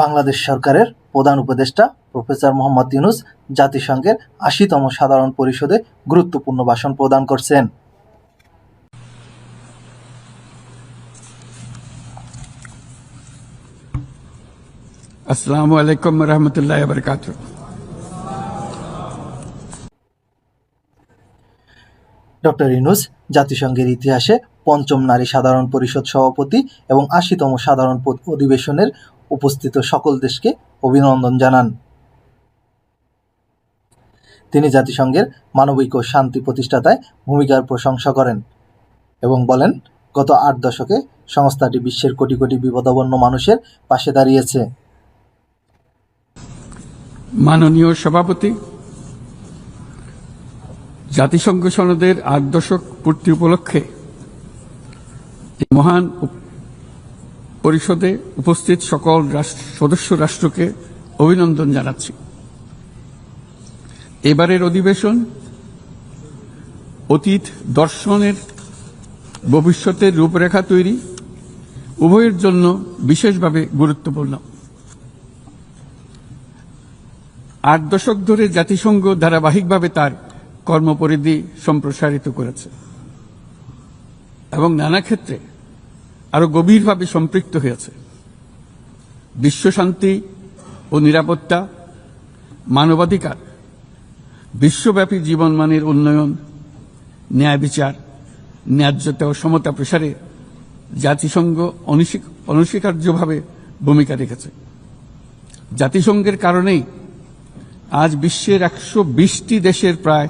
বাংলাদেশ সরকারের প্রধান উপদেষ্টা প্রফেসর মোহাম্মদ ইউনূস জাতিসংঘের আশিতম সাধারণ পরিষদে গুরুত্বপূর্ণ ভাষণ প্রদান করছেন। আসসালামু আলাইকুম রহমতুল্লাহ বরকাত ডক্টর ইনুস জাতিসংঘের ইতিহাসে পঞ্চম নারী সাধারণ পরিষদ সভাপতি এবং আশিতম সাধারণ অধিবেশনের উপস্থিত সকল দেশকে অভিনন্দন জানান। তিনি জাতিসংঘের মানবিক ও শান্তি প্রতিষ্ঠাতায় ভূমিকার প্রশংসা করেন এবং বলেন, গত আট দশকে সংস্থাটি বিশ্বের কোটি কোটি বিপদাপন্ন মানুষের পাশে দাঁড়িয়েছে। মাননীয় সভাপতি, জাতিসংঘ সনদের আট দশক পূর্তি উপলক্ষে মহান পরিষদে উপস্থিত সকল সদস্য রাষ্ট্রকে অভিনন্দন জানাচ্ছি। এবারের অধিবেশন অতীত দর্শনের ভবিষ্যতের রূপরেখা তৈরি, উভয়ের জন্য বিশেষভাবে গুরুত্বপূর্ণ। আট দশক ধরে জাতিসংঘ ধারাবাহিকভাবে তার কর্মপরিধি সম্প্রসারিত করেছে। এবং নানা ক্ষেত্রে আরও গভীরভাবে সম্পৃক্ত হয়েছে। বিশ্বশান্তি ও নিরাপত্তা, মানবাধিকার, বিশ্বব্যাপী জীবনমানের উন্নয়ন, ন্যায় বিচার, ন্যায্যতা ও সমতা প্রসারে জাতিসংঘ অনস্বীকার্যভাবে ভূমিকা রেখেছে। জাতিসংঘের কারণেই আজ বিশ্বের একশো বিশটি দেশের প্রায়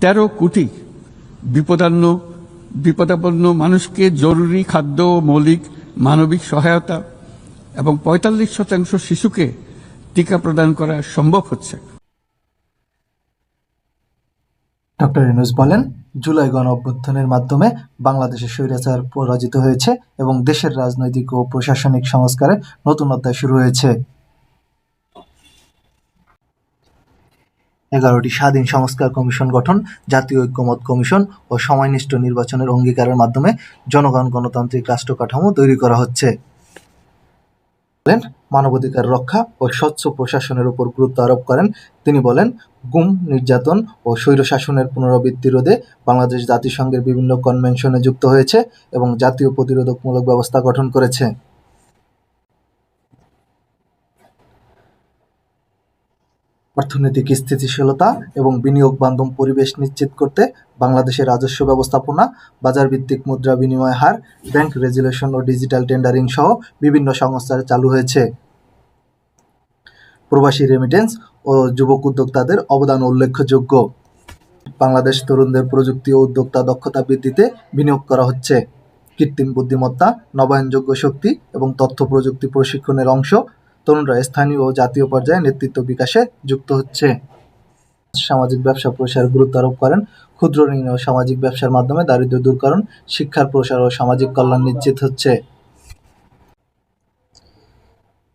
তেরো কোটি বিপদান্ন বিপদাপন্ন মানুষকে জরুরি খাদ্য ও মৌলিক, মানবিক সহায়তা এবং পঁয়তাল্লিশ শতাংশ শিশুকে টিকা প্রদান করা সম্ভব হচ্ছে। ডক্টর ইউনুস বলেন, জুলাই গণ অভ্যুত্থানের মাধ্যমে বাংলাদেশের স্বৈরাচার পরাজিত হয়েছে এবং দেশের রাজনৈতিক ও প্রশাসনিক সংস্কারে নতুন অধ্যায় শুরু হয়েছে। এগারোটি স্বাধীন সংস্কার কমিশন গঠন, জাতীয় ঐক্যমত কমিশন ও সময়নিষ্ঠ নির্বাচনের অঙ্গীকারের মাধ্যমে জনগণ, গণতান্ত্রিক রাষ্ট্র কাঠামো তৈরি করা হচ্ছে। বলেন, মানবাধিকার রক্ষা ও স্বচ্ছ প্রশাসনের উপর গুরুত্ব আরোপ করেন। তিনি বলেন, গুম, নির্যাতন ও স্বৈরশাসনের পুনরাবৃত্তি রোধে বাংলাদেশ জাতিসংঘের বিভিন্ন কনভেনশনে যুক্ত হয়েছে এবং জাতীয় প্রতিরোধকমূলক ব্যবস্থা গঠন করেছে। অর্থনৈতিক স্থিতিশীলতা এবং বিনিয়োগ বান্ধব পরিবেশ নিশ্চিত করতে বাংলাদেশের রাজস্ব ব্যবস্থাপনা বাজার ভিত্তিক মুদ্রা বিনিময় হার, ব্যাংক রেজুলেশন ও ডিজিটাল টেন্ডারিং সহ বিভিন্ন সংস্থার চালু হয়েছে। প্রবাসী রেমিটেন্স ও যুবক উদ্যোক্তাদের অবদান উল্লেখযোগ্য। বাংলাদেশ তরুণদের প্রযুক্তি ও উদ্যোক্তা দক্ষতা বৃদ্ধিতে বিনিয়োগ করা হচ্ছে। কৃত্রিম বুদ্ধিমত্তা, নবায়নযোগ্য শক্তি এবং তথ্য প্রযুক্তি প্রশিক্ষণের অংশ তরুণরা স্থানীয় ও জাতীয় পর্যায়ে নেতৃত্ব বিকাশে যুক্ত হচ্ছে। সামাজিক ব্যবসা প্রসার গুরুত্ব আরোপ করেন। ক্ষুদ্র ঋণ ও সামাজিক ব্যবসার মাধ্যমে দারিদ্র্য দূরকরণ শিক্ষার প্রসার ও সামাজিক কল্যাণ নিশ্চিত হচ্ছে।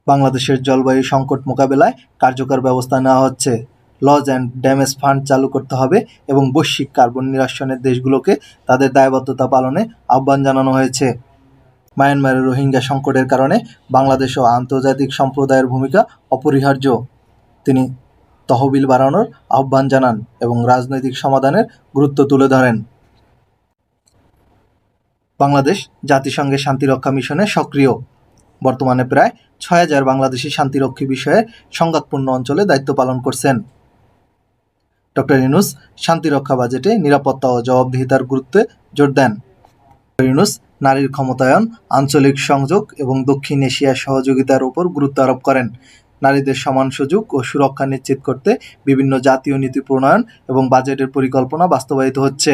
বাংলাদেশের জলবায়ু সংকট মোকাবেলায় কার্যকর ব্যবস্থা নেওয়া হচ্ছে। লজ অ্যান্ড ড্যামেজ ফান্ড চালু করতে হবে এবং বৈশ্বিক কার্বন নিরসনের দেশগুলোকে তাদের দায়বদ্ধতা পালনে আহ্বান জানানো হয়েছে। মায়ানমারের রোহিঙ্গা সংকটের কারণে বাংলাদেশ ও আন্তর্জাতিক সম্প্রদায়ের ভূমিকা অপরিহার্য। তিনি তহবিল বাড়ানোর আহ্বান জানান এবং রাজনৈতিক সমাধানের গুরুত্ব তুলে ধরেন। বাংলাদেশ জাতিসংঘের শান্তিরক্ষা মিশনে সক্রিয়। বর্তমানে প্রায় ছয় হাজার বাংলাদেশি শান্তিরক্ষী বিষয়ে সংঘাতপূর্ণ অঞ্চলে দায়িত্ব পালন করছেন। ডক্টর ইউনুস শান্তিরক্ষা বাজেটে নিরাপত্তা ও জবাবদিহিতার গুরুত্বে জোর দেন। ইউনুস নারীর ক্ষমতায়ন, আঞ্চলিক সংযোগ এবং দক্ষিণ এশিয়ার সহযোগিতার উপর গুরুত্ব আরোপ করেন। নারীদের সমান সুযোগ ও সুরক্ষা নিশ্চিত করতে বিভিন্ন জাতীয় নীতি প্রণয়ন এবং বাজেটের পরিকল্পনা বাস্তবায়িত হচ্ছে।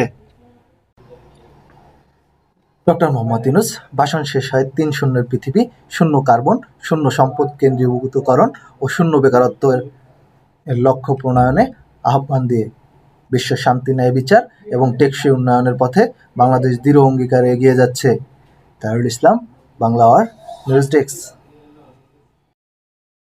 ডক্টর মোহাম্মদ ইউনুস, ভাষণ শেষ হয় তিন শূন্যের পৃথিবী, শূন্য কার্বন, শূন্য সম্পদ কেন্দ্রীভূতকরণ ও শূন্য বেকারত্বের লক্ষ্য প্রণয়নে আহ্বান দিয়ে। বিশ্ব শান্তি ন্যায় বিচার এবং টেকসই উন্নয়নের পথে বাংলাদেশ দৃঢ় অঙ্গীকারে এগিয়ে যাচ্ছে। তারুল ইসলাম, বাংলা আর নিউজ ডেস্ক।